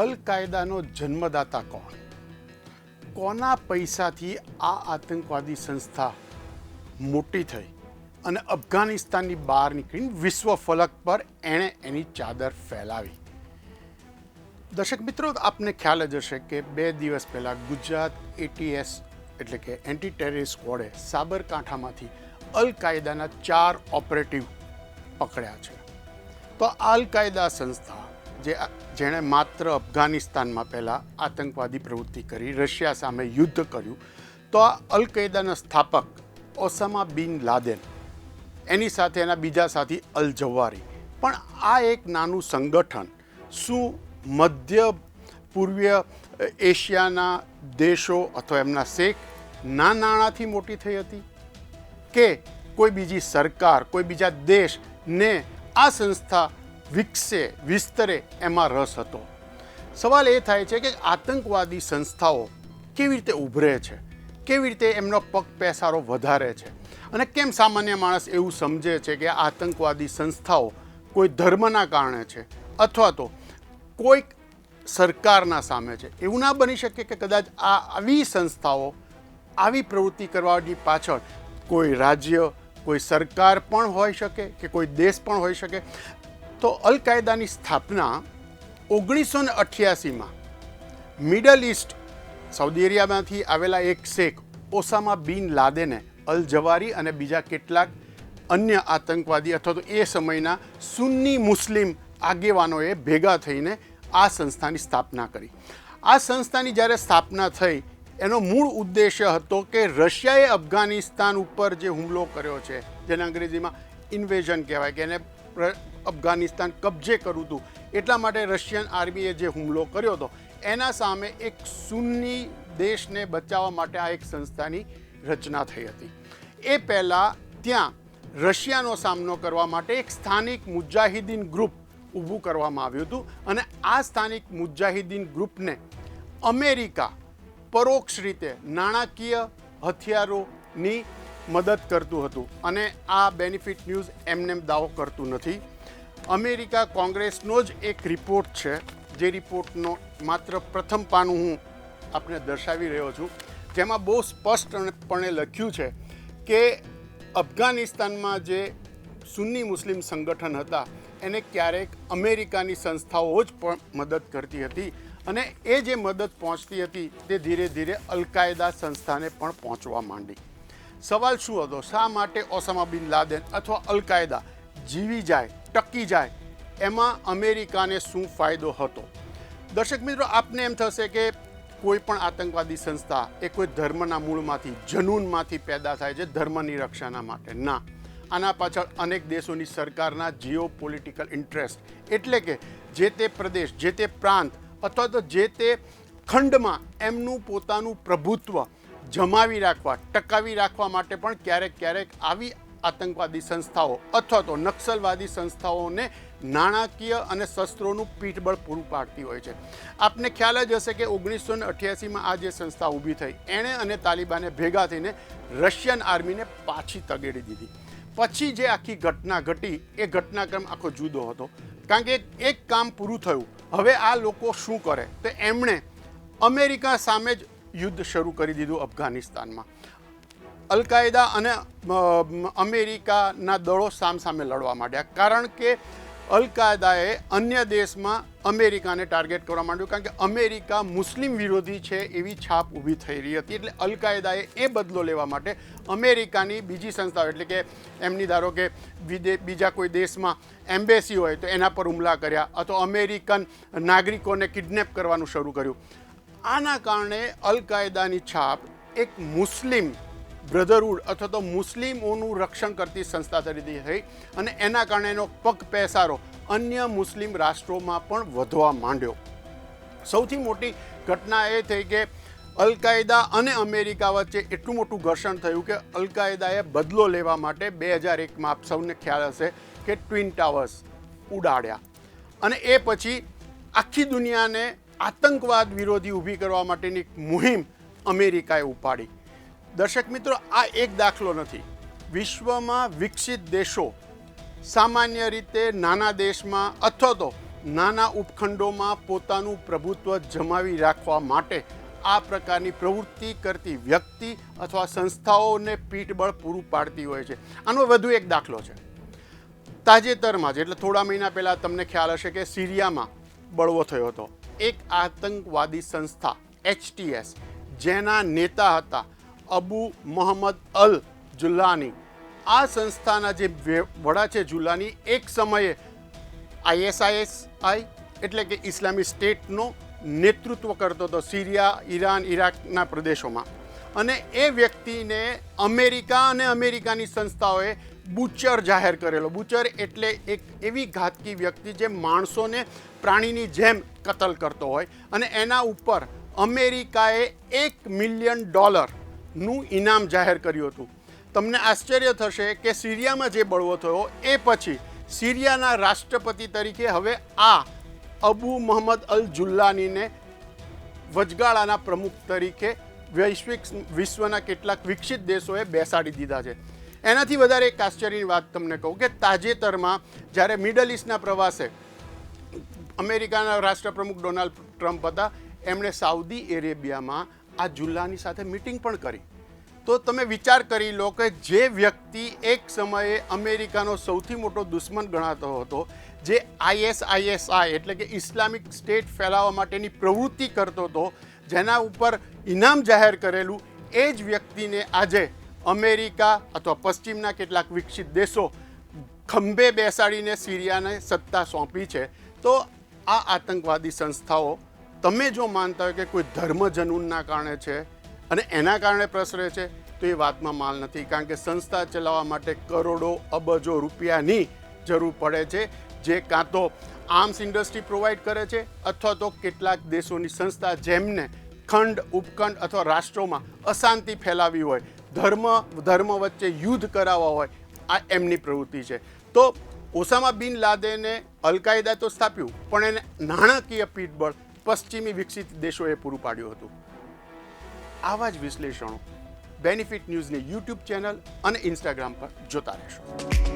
અલ કાયદાનો જન્મદાતા કોણ? કોના પૈસાથી આ આતંકવાદી સંસ્થા મોટી થઈ અને અફઘાનિસ્તાનની બહાર નીકળીને વિશ્વ ફલક પર એણે એની ચાદર ફેલાવી? દર્શક મિત્રો, આપને ખ્યાલ જ હશે કે બે દિવસ પહેલાં ગુજરાત એટીએસ એટલે કે એન્ટી ટેરરિસ્ટ સ્કવોડે સાબરકાંઠામાંથી અલ કાયદાના ચાર ઓપરેટિવ પકડ્યા છે. તો અલ કાયદા સંસ્થા જે જેણે માત્ર અફઘાનિસ્તાનમાં પહેલાં આતંકવાદી પ્રવૃત્તિ કરી, રશિયા સામે યુદ્ધ કર્યું, તો આ અલ કાયદાના સ્થાપક ઓસામા બિન લાદેન, એની સાથે એના બીજા સાથી અલ જવારી પણ આ એક નાનું સંગઠન શું મધ્ય પૂર્વીય એશિયાના દેશો અથવા એમના શેખ ના નાણાંથી મોટી થઈ હતી? કે કોઈ બીજી સરકાર, કોઈ બીજા દેશને આ સંસ્થા વિકસે, વિસ્તરે એમાં રસ હતો. સવાલ એ થાય છે કે આતંકવાદી સંસ્થાઓ કેવી રીતે ઉભરે છે? કેવી રીતે એમનો પગ પેસારો વધારે છે? અને કેમ સામાન્ય માણસ એવું સમજે છે કે આતંકવાદી સંસ્થાઓ કોઈ ધર્મના કારણે છે? અથવા તો કોઈક સરકારના સામે છે? એવું ના બની શકે કે કદાચ આ આવી સંસ્થાઓ આવી પ્રવૃત્તિ કરવાની પાછળ કોઈ રાજ્ય, કોઈ સરકાર પણ હોઈ શકે કે કોઈ દેશ પણ હોઈ શકે? તો અલ કાયદાની સ્થાપના ઓગણીસો ને અઠ્યાસીમાં મિડલ ઇસ્ટ સાઉદી એરિયામાંથી આવેલા એક શેખ ઓસામા બિન લાદેને અલ જવારી અને બીજા કેટલાક અન્ય આતંકવાદી અથવા તો એ સમયના સુન્ની મુસ્લિમ આગેવાનોએ ભેગા થઈને આ સંસ્થાની સ્થાપના કરી. આ સંસ્થાની જ્યારે સ્થાપના થઈ, એનો મૂળ ઉદ્દેશ્ય હતો કે રશિયાએ અફઘાનિસ્તાન ઉપર જે હુમલો કર્યો છે, જેને અંગ્રેજીમાં ઇન્વેઝન કહેવાય, કે એને અફઘાનિસ્તાન કબજે કર્યું હતું. એટલા માટે રશિયન આર્મીએ જે હુમલો કર્યો હતો, એના સામે એક સુન્ની દેશને બચાવવા માટે આ એક સંસ્થાની રચના થઈ હતી. એ પહેલાં ત્યાં રશિયાનો સામનો કરવા માટે એક સ્થાનિક મુજાહિદીન ગ્રુપ ઊભું કરવામાં આવ્યું હતું અને આ સ્થાનિક મુજાહિદીન ગ્રુપને અમેરિકા પરોક્ષ રીતે નાણાકીય હથિયારોની મદદ કરતું હતું અને આ બેનિફિટ ન્યૂઝ એમને દાવો કરતું નથી. અમેરિકા કોંગ્રેસનો જ એક રિપોર્ટ છે. જે રિપોર્ટનો માત્ર પ્રથમ પાનું હું આપને દર્શાવી રહ્યો છું. જેમાં બહુ સ્પષ્ટપણે લખ્યું છે કે અફઘાનિસ્તાનમાં જે સુન્ની મુસ્લિમ સંગઠન હતા, એને ક્યારેક અમેરિકાની સંસ્થાઓ જ પણ મદદ કરતી હતી અને એ જે મદદ પહોંચતી હતી તે ધીરે ધીરે અલકાયદા સંસ્થાને પણ પહોંચવા માંડી. સવાલ શું હતો? શા માટે ઓસામા બિન લાદેન અથવા અલકાયદા જીવી જાય ટકી જાય, એમાં અમેરિકાને શું ફાયદો હતો? દર્શક મિત્રો, આપને એમ થશે કે કોઈ પણ આતંકવાદી સંસ્થા એ કોઈ ધર્મના મૂળમાંથી, જનૂનમાંથી પેદા થાય છે ધર્મની રક્ષાના માટે. ના. આના પાછળ અનેક દેશોની સરકારના જીઓ પોલિટિકલ ઇન્ટરેસ્ટ એટલે કે જે તે પ્રદેશ, જે તે પ્રાંત અથવા તો જે તે ખંડમાં એમનું પોતાનું પ્રભુત્વ જમાવી રાખવા, ટકાવી રાખવા માટે પણ ક્યારેક ક્યારેક આવી આતંકવાદી સંસ્થાઓ અથવા તો નક્સલવાદી સંસ્થાઓને નાણાકીય અને શસ્ત્રોનું પીઠબળ પૂરું પાડતી હોય છે. આપને ખ્યાલ જ હશે કે ઓગણીસો ને અઠ્યાસીમાં આ જે સંસ્થા ઊભી થઈ, એણે અને તાલિબાને ભેગા થઈને રશિયન આર્મીને પાછી તગેડી દીધી. પછી જે આખી ઘટના ઘટી, એ ઘટનાક્રમ આખો જુદો હતો. કારણ કે એક- કામ પૂરું થયું, હવે આ લોકો શું કરે? તો એમણે અમેરિકા સામે જ યુદ્ધ શરૂ કરી દીધું અફઘાનિસ્તાનમાં. અલકાયદા અને અમેરિકાના દળો સામસામે લડવા માંડ્યા. કારણ કે અલકાયદાએ અન્ય દેશમાં અમેરિકાને ટાર્ગેટ કરવા માંડ્યું, કારણ કે અમેરિકા મુસ્લિમ વિરોધી છે એવી છાપ ઊભી થઈ રહી હતી. એટલે અલકાયદાએ એ બદલો લેવા માટે અમેરિકાની બીજી સંસ્થાઓ, એટલે કે એમની ધારો કે વિદે, બીજા કોઈ દેશમાં એમ્બેસી હોય તો એના પર હુમલા કર્યા, અથવા અમેરિકન નાગરિકોને કિડનેપ કરવાનું શરૂ કર્યું. આના કારણે અલ કાયદાની છાપ એક મુસ્લિમ બ્રધરહુડ અથવા તો મુસ્લિમોનું રક્ષણ કરતી સંસ્થા તરીકે થઈ અને એના કારણે એનો પગ પેસારો અન્ય મુસ્લિમ રાષ્ટ્રોમાં પણ વધવા માંડ્યો. સૌથી મોટી ઘટના એ થઈ કે અલકાયદા અને અમેરિકા વચ્ચે એટલું મોટું ઘર્ષણ થયું કે અલકાયદાએ બદલો લેવા માટે બે હજાર એકમાં આપ સૌને ખ્યાલ હશે કે ટ્વિન ટાવર્સ ઉડાડ્યા. અને એ પછી આખી દુનિયાને આતંકવાદ વિરોધી ઊભી કરવા માટેની એક મુહિમ અમેરિકાએ ઉપાડી. દર્શક મિત્રો, આ એક દાખલો નથી. વિશ્વમાં વિકસિત દેશો સામાન્ય રીતે નાના દેશમાં અથવા તો નાના ઉપખંડોમાં પોતાનું પ્રભુત્વ જમાવી રાખવા માટે આ પ્રકારની પ્રવૃત્તિ કરતી વ્યક્તિ અથવા સંસ્થાઓને પીઠબળ પૂરું પાડતી હોય છે. આનો વધુ એક દાખલો છે. તાજેતરમાં જ, એટલે થોડા મહિના પહેલાં તમને ખ્યાલ હશે કે સિરિયામાં બળવો થયો હતો. એક આતંકવાદી સંસ્થા એચટીએસ જેના નેતા હતા અબુ મોહમ્મદ અલ જુલ્લાની આ સંસ્થાના જે વડા છે જુલ્લાની એક સમયે આઈએસઆઈએસઆઈ એટલે કે ઇસ્લામી સ્ટેટનો નેતૃત્વ કરતો હતો સિરિયા, ઈરાન, ઈરાકના પ્રદેશોમાં. અને એ વ્યક્તિને અમેરિકા અને અમેરિકાની સંસ્થાઓએ બુચર જાહેર કરેલો. બુચર એટલે એક એવી ઘાતકી વ્યક્તિ જે માણસોને પ્રાણીની જેમ કતલ કરતો હોય અને એના ઉપર અમેરિકાએ એક મિલિયન ડોલરનું ઇનામ જાહેર કર્યું હતું. તમને આશ્ચર્ય થશે કે સિરિયામાં જે બળવો થયો એ પછી સિરિયાના રાષ્ટ્રપતિ તરીકે હવે આ અબુ મોહમ્મદ અલ જુલ્લાનીને વચગાળાના પ્રમુખ તરીકે વૈશ્વિક વિશ્વના કેટલાક વિકસિત દેશોએ બેસાડી દીધા છે. એનાથી વધારે એક આશ્ચર્યની વાત તમને કહું કે તાજેતરમાં જ્યારે મિડલ ઇસ્ટના પ્રવાસે અમેરિકાના રાષ્ટ્રપ્રમુખ ડોનાલ્ડ ટ્રમ્પ હતા, એમણે સાઉદી એરેબિયામાં આ જુલ્લાની સાથે મિટિંગ પણ કરી. તો તમે વિચાર કરી લો કે જે વ્યક્તિ એક સમયે અમેરિકાનો સૌથી મોટો દુશ્મન ગણાતો હતો, જે આઈએસઆઈએસઆઈ એટલે કે ઇસ્લામિક સ્ટેટ ફેલાવવા માટેની પ્રવૃત્તિ કરતો હતો, જેના ઉપર ઇનામ જાહેર કરેલું, એ જ વ્યક્તિને આજે અમેરિકા અથવા પશ્ચિમના કેટલાક વિકસિત દેશો ખંભે બેસાડીને સિરિયાને સત્તા સોંપી છે. તો આ આતંકવાદી સંસ્થાઓ તમે જો માનતા હોય કે કોઈ ધર્મ જનૂનના કારણે છે અને એના કારણે પ્રસરે છે, તો એ વાતમાં માલ નથી. કારણ કે સંસ્થા ચલાવવા માટે કરોડો અબજો રૂપિયાની જરૂર પડે છે, જે કાં તો આર્મ્સ ઇન્ડસ્ટ્રી પ્રોવાઈડ કરે છે, અથવા તો કેટલાક દેશોની સંસ્થા જેમને ખંડ, ઉપખંડ અથવા રાષ્ટ્રોમાં અશાંતિ ફેલાવી હોય, ધર્મ ધર્મ વચ્ચે યુદ્ધ કરાવવા હોય, આ એમની પ્રવૃત્તિ છે. તો ઓસામા બિન લાદેને અલકાયદા તો સ્થાપ્યું, પણ એને નાણાકીય પીઠબળ પશ્ચિમી વિકસિત દેશોએ પૂરું પાડ્યું હતું. આવા જ વિશ્લેષણો બેનિફિટ ન્યૂઝની યુટ્યુબ ચેનલ અને ઇન્સ્ટાગ્રામ પર જોતા રહેશો.